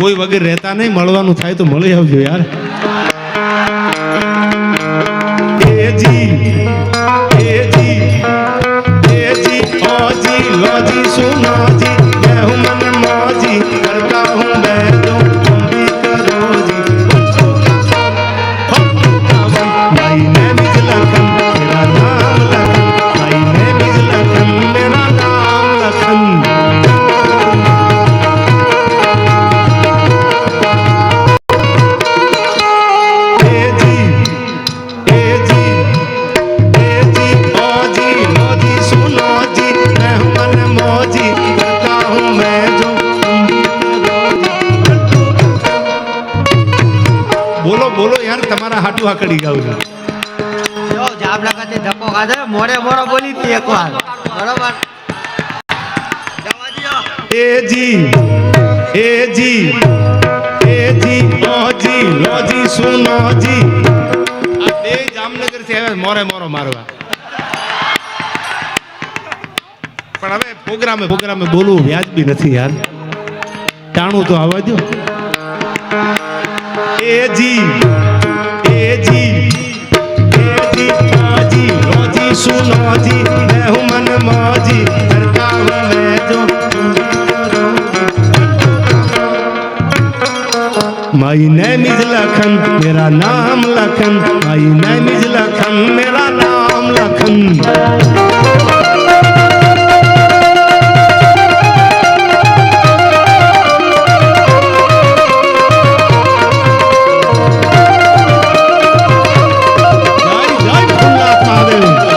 કોઈ વગર રહેતા નહીં, મળવાનું થાય તો મળી આવજો યાર. સુનાજી હું મન માજી, કરતા હું આકડી ગાઉં છું. જો ધક્કો ખાધો બોલી એકવાર. બરોબર? જવા દ્યો. એજી એજી એજી ઓજી લોજી સુનો આ બે જામનગરથી આવ્યા મોરે મોરો મારવા. પણ હવે પ્રોગ્રામે પ્રોગ્રામે બોલવું વ્યાજબી નથી યાર. ટાણું તો આવવા દો એજી હેજી હેજી માજી રોજી સુનોજી દેહુ મન મોજી ધરકાવ વેજો માય નેમ ઇઝ લખન મેરા નામ Lakhan my name is Lakhan મેરા નામ લખન i don't Padre.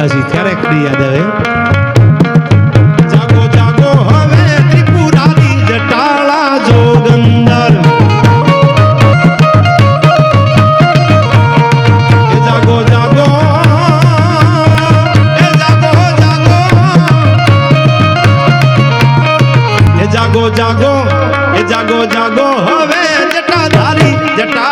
હજી ક્યારેક નહીં યાદ આવે? જાગો જાગો એ જાગો જાગો હવે જટાધારી જટા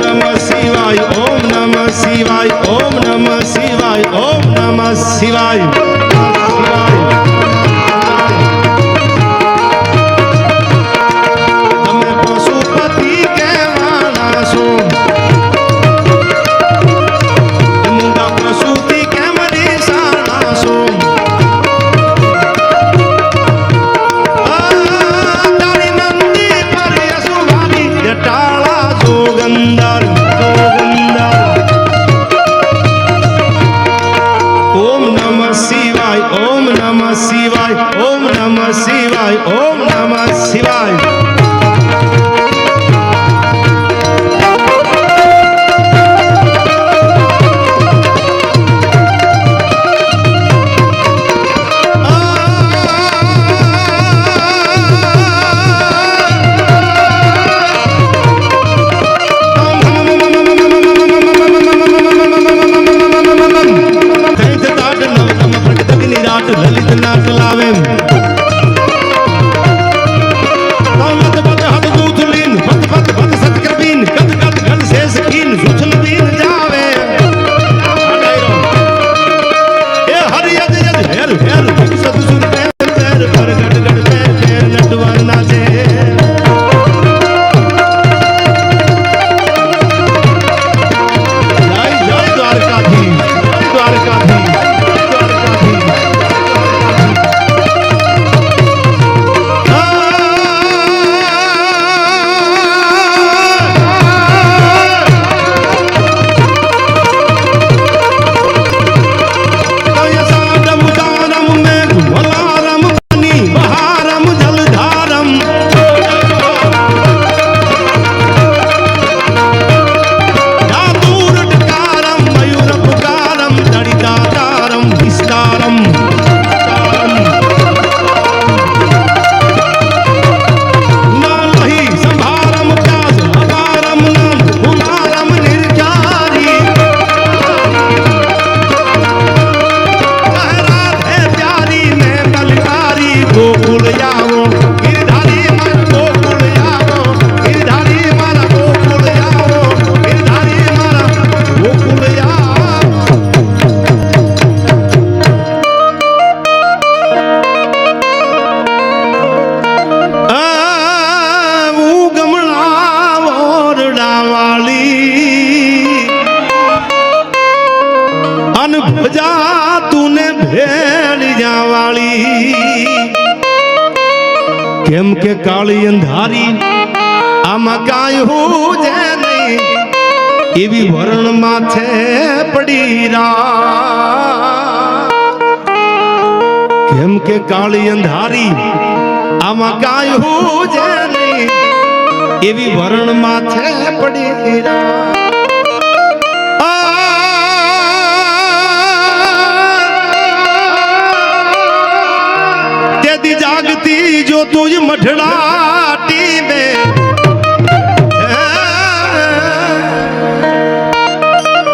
નમઃ શિવાય ઓમ નમઃ શિવાય ઓમ નમઃ શિવાય ઓમ નમઃ શિવાય শিবায় ওম নমঃ કે કાળી અંધારી આમાં કાંઈ હું નહીં. એવી વરણ માથે પડી રા કેમ કે કાળી અંધારી આમાં કાંઈ હું નહીં. એવી વરણ માથે પડી રા જો તુજ મઢડા ટીમે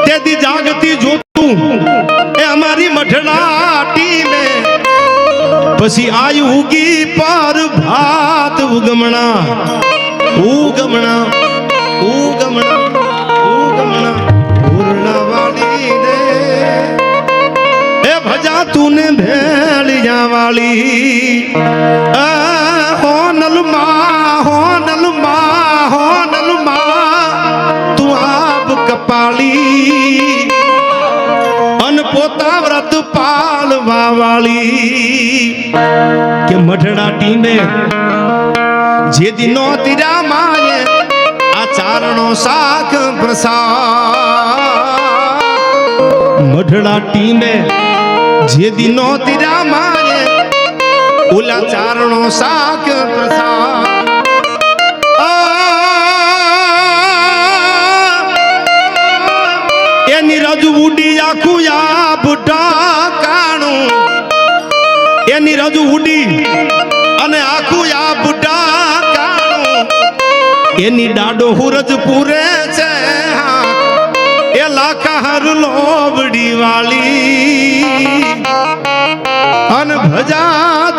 તેથી જાગતી જો તું એ અમારી મઢડા ટીમે પછી આયુ ઉગી પર ભાત ઉગમણા. ઉગમણા ઉગમણા ઉગમણા. પૂર્ણ વાળી રે એ ભજા તુને ભેળિયા વાળી નલમા હો નલમા હો નલમા તું આપ કપાળી અન પોતા વ્રત પાલવા વાળી કે મઠડા ટીંબે જે દિનો તીરા માયે આ ચારણો શાક પ્રસાદ મઢડા ટીમે જે દિનો તીરા મારે ઓલા ચારણો સાખ પ્રસાદ. એની રજુ ઉડી આખું આ બુઢા કાણું એની રજુ ઉડી અને આખું આ બુઢા કાણું એની દાડો હુરજ પૂરે છે એ લાખા લોબડી વાળી. અન ભજા